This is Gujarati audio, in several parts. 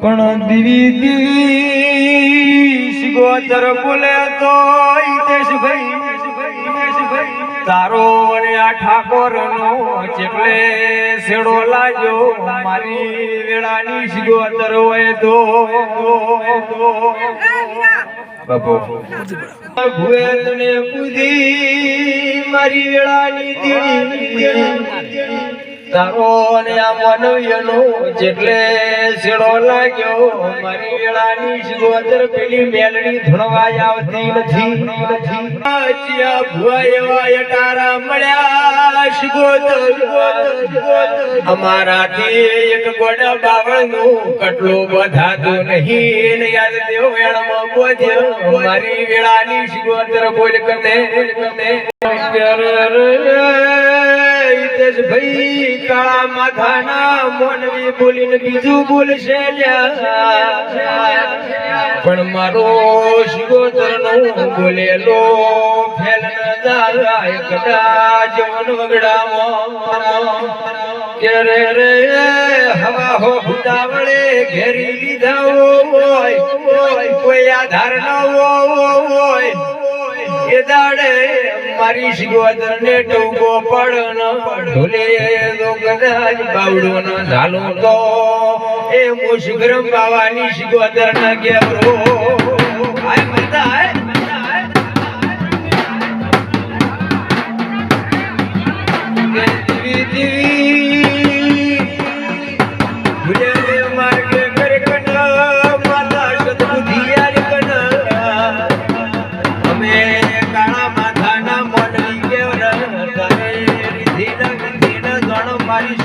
પણ દીવી દીવી ગોચર બોલે તો તારો અને આ ઠાકોર નો ચેકલે શેડો લાજો મારી વેળાની શિગોતર હોય તો. બાપો. ભુએ તને પૂજી મારી વેળાની દીડી તારો અને આ માનવીયનો જેટલે શેડો લાગ્યો, મારી વેળાની શિગોતર પેલી મેલડી ધણવા આવતી નથી. આચિયા ભુવા એવા યટારા મળ્યા શિગોતર અમારાથી એક ગોડા બાવળનું કટલો બધાતું નહીં. ને યાદ દેવ વેળમાં બોધ્યો. મારી વેળાની શિગોતર બોલ કને. ભાઈ કાળા માથાના મોનવી બોલીને બીજું બોલશે. પણ મારો શિગોતર નો બોલેલો ફેલ જાય કદાચ વન વગડામાં રે રે, હવા ઘેરી લીધા હોય, કોઈ આધાર ન હોય, એ દાડે મારી શિગોદર ને ટૂંકો પડન ઢોલે તો કદાચ બાવડો ન ઝાલો તો એ મુશગરમ બાવાની શિગોદર ન ગેરો આય.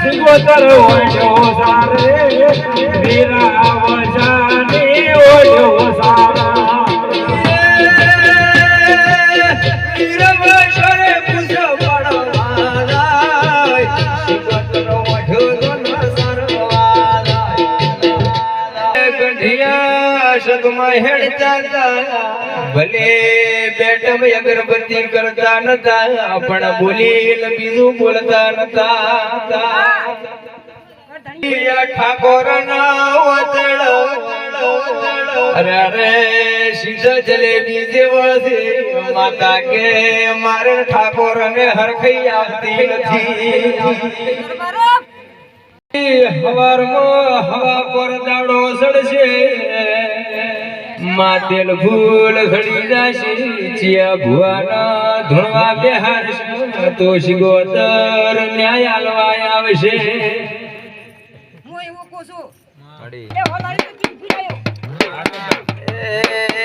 સિંગોતર ઓઢો સારે વીરા વજાની ભલે બેટમ અગરબત્તી કરતા નતા, પણ બોલી બીજું બોલતા નતા. ઠાકોર અરે અરે શીશા જલેબી જેવો છે. માતા કે મારે ઠાકોર ને હરખઈ આવતી નથી. હવારમાં હવા પર દાડો સડશે માતેલ ફૂલ સડી જશે. ચિયા ભુવાના ધૂણવા બિહાર તો શિગોતર ન્યાય આલવા આવશે. હું એવું કહું છું. એ